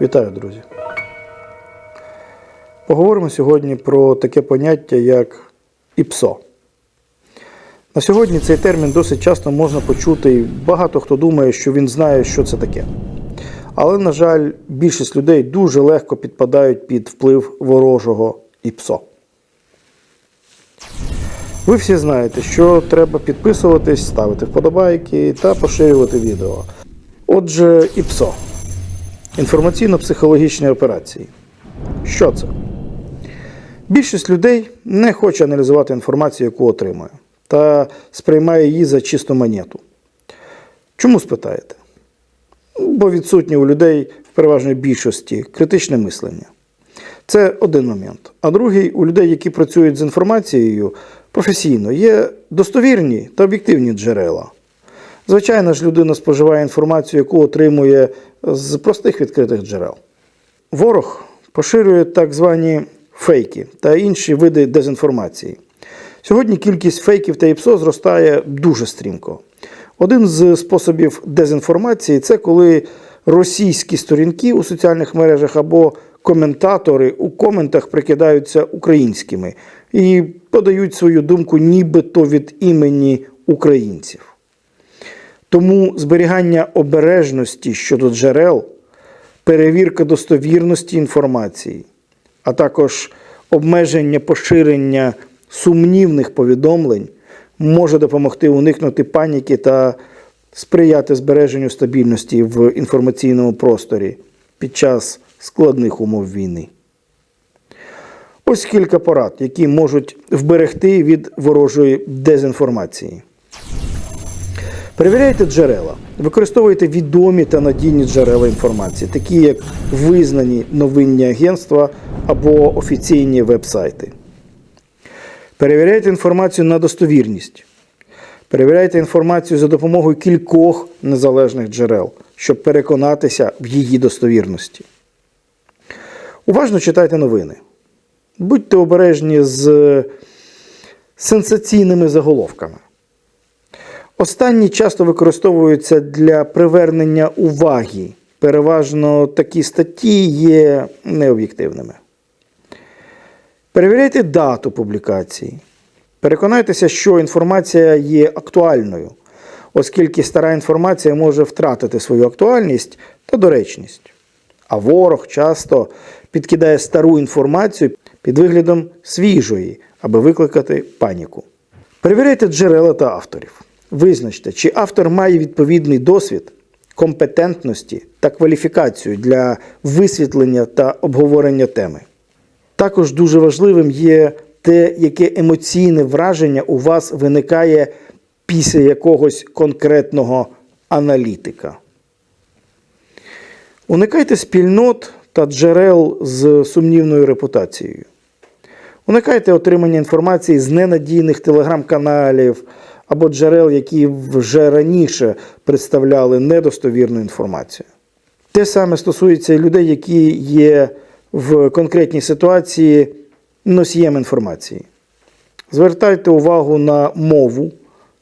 Вітаю, друзі! Поговоримо сьогодні про таке поняття, як ІПСО. На сьогодні цей термін досить часто можна почути, і багато хто думає, що він знає, що це таке. Але, на жаль, більшість людей дуже легко підпадають під вплив ворожого ІПСО. Ви всі знаєте, що треба підписуватись, ставити вподобайки та поширювати відео. Отже, ІПСО інформаційно-психологічні операції. Що це? Більшість людей не хоче аналізувати інформацію, яку отримує, та сприймає її за чисту монету. Чому спитаєте? Бо відсутнє у людей в переважній більшості критичне мислення. Це один момент. А другий, у людей, які працюють з інформацією професійно, є достовірні та об'єктивні джерела. Звичайно ж, людина споживає інформацію, яку отримує з простих відкритих джерел. Ворог поширює так звані фейки та інші види дезінформації. Сьогодні кількість фейків та ІПСО зростає дуже стрімко. Один з способів дезінформації це коли російські сторінки у соціальних мережах або коментатори у коментах прикидаються українськими і подають свою думку нібито від імені українців. Тому зберігання обережності щодо джерел, перевірка достовірності інформації, а також обмеження поширення сумнівних повідомлень може допомогти уникнути паніки та сприяти збереженню стабільності в інформаційному просторі під час складних умов війни. Ось кілька порад, які можуть вберегти від ворожої дезінформації. Перевіряйте джерела, використовуйте відомі та надійні джерела інформації, такі як визнані новинні агентства або офіційні веб-сайти. Перевіряйте інформацію на достовірність. Перевіряйте інформацію за допомогою кількох незалежних джерел, щоб переконатися в її достовірності. Уважно читайте новини. Будьте обережні з сенсаційними заголовками. Останні часто використовуються для привернення уваги. Переважно такі статті є необ'єктивними. Перевіряйте дату публікації. Переконайтеся, що інформація є актуальною, оскільки стара інформація може втратити свою актуальність та доречність. А ворог часто підкидає стару інформацію під виглядом свіжої, аби викликати паніку. Перевіряйте джерела та авторів. Визначте, чи автор має відповідний досвід, компетентності та кваліфікацію для висвітлення та обговорення теми. Також дуже важливим є те, яке емоційне враження у вас виникає після якогось конкретного аналітика. Уникайте спільнот та джерел з сумнівною репутацією. Уникайте отримання інформації з ненадійних телеграм-каналів або джерел, які вже раніше представляли недостовірну інформацію. Те саме стосується і людей, які є в конкретній ситуації носієм інформації. Звертайте увагу на мову,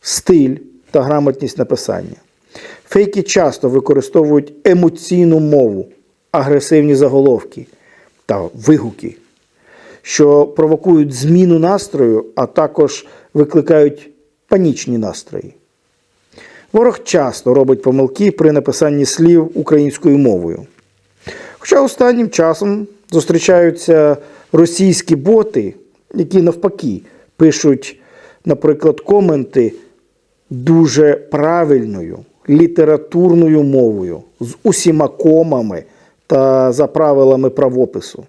стиль та грамотність написання. Фейки часто використовують емоційну мову, агресивні заголовки та вигуки, що провокують зміну настрою, а також викликають панічні настрої. Ворог часто робить помилки при написанні слів українською мовою. Хоча останнім часом зустрічаються російські боти, які навпаки пишуть, наприклад, коменти дуже правильною літературною мовою, з усіма комами та за правилами правопису,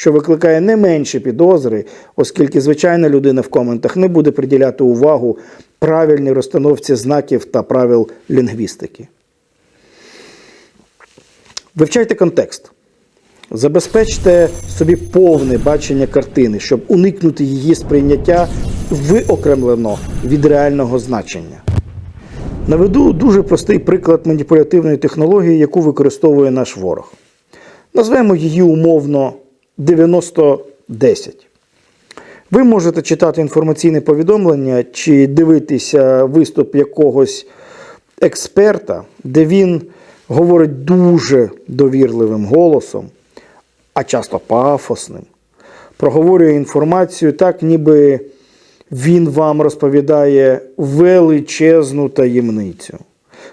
що викликає не менше підозри, оскільки звичайна людина в коментах не буде приділяти увагу правильній розстановці знаків та правил лінгвістики. Вивчайте контекст. Забезпечте собі повне бачення картини, щоб уникнути її сприйняття виокремлено від реального значення. Наведу дуже простий приклад маніпулятивної технології, яку використовує наш ворог. Назвемо її умовно 90-10. Ви можете читати інформаційне повідомлення чи дивитися виступ якогось експерта, де він говорить дуже довірливим голосом, а часто пафосним, проговорює інформацію так, ніби він вам розповідає величезну таємницю.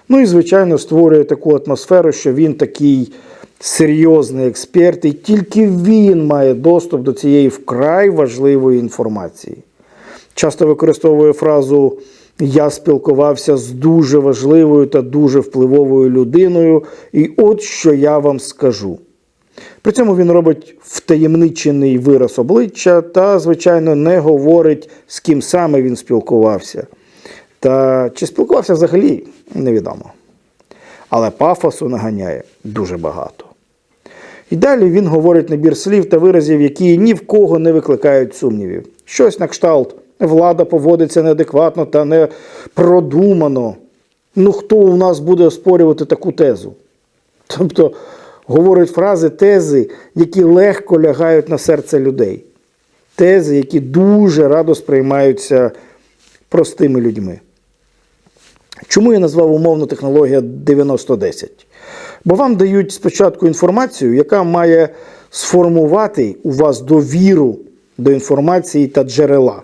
Ну і, звичайно, створює таку атмосферу, що він такий серйозний експерт, і тільки він має доступ до цієї вкрай важливої інформації. Часто використовує фразу Я спілкувався з дуже важливою та дуже впливовою людиною, і от що я вам скажу. При цьому він робить втаємничений вираз обличчя та, звичайно, не говорить, з ким саме він спілкувався. Та чи спілкувався взагалі, невідомо. Але пафосу наганяє дуже багато. І далі він говорить набір слів та виразів, які ні в кого не викликають сумнівів. Щось на кшталт. Влада поводиться неадекватно та не продумано. Ну хто у нас буде оспорювати таку тезу? Тобто говорить фрази, тези, які легко лягають на серце людей. Тези, які дуже радо сприймаються простими людьми. Чому я назвав умовну технологія 9010? Бо вам дають спочатку інформацію, яка має сформувати у вас довіру до інформації та джерела.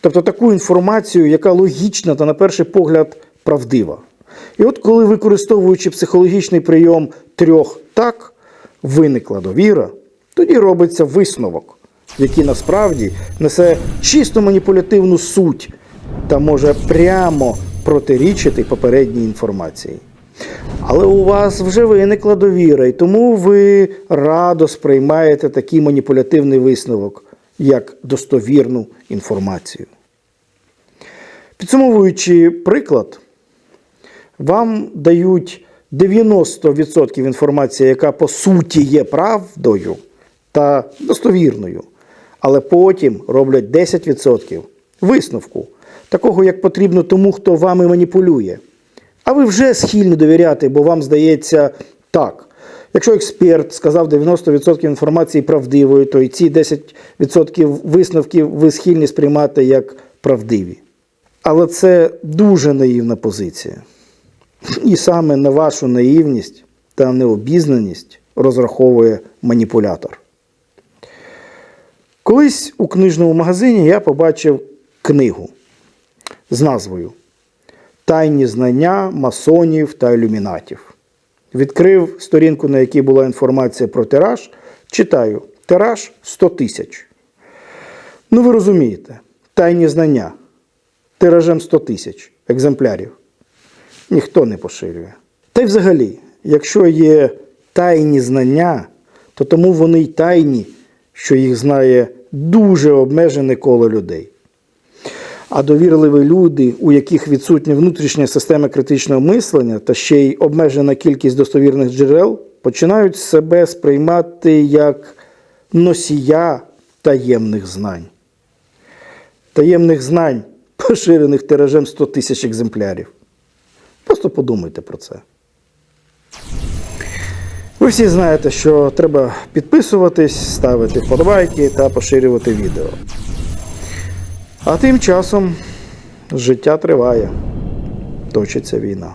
Тобто таку інформацію, яка логічна та, на перший погляд, правдива. І от коли, використовуючи психологічний прийом трьох так, виникла довіра, тоді робиться висновок, який насправді несе чисто маніпулятивну суть та може прямо протирічити попередній інформації. Але у вас вже виникла довіра, і тому ви радо сприймаєте такий маніпулятивний висновок, як достовірну інформацію. Підсумовуючи приклад, вам дають 90% інформації, яка по суті є правдою та достовірною, але потім роблять 10% висновку, такого як потрібно тому, хто вами маніпулює. А ви вже схильні довіряти, бо вам здається так. Якщо експерт сказав 90% інформації правдивою, то і ці 10% висновків ви схильні сприймати як правдиві. Але це дуже наївна позиція. І саме на вашу наївність та необізнаність розраховує маніпулятор. Колись у книжному магазині я побачив книгу з назвою Тайні знання масонів та ілюмінатів. Відкрив сторінку, на якій була інформація про тираж. Читаю: тираж 100 тисяч. Ну, ви розумієте, тайні знання. Тиражем 100 тисяч екземплярів. Ніхто не поширює. Та й взагалі, якщо є тайні знання, то тому вони й тайні, що їх знає дуже обмежене коло людей. А довірливі люди, у яких відсутня внутрішня система критичного мислення та ще й обмежена кількість достовірних джерел, починають себе сприймати як носія таємних знань. Таємних знань, поширених тиражем 100 тисяч екземплярів. Просто подумайте про це. Ви всі знаєте, що треба підписуватись, ставити вподобайки та поширювати відео. А тим часом життя триває, точиться війна.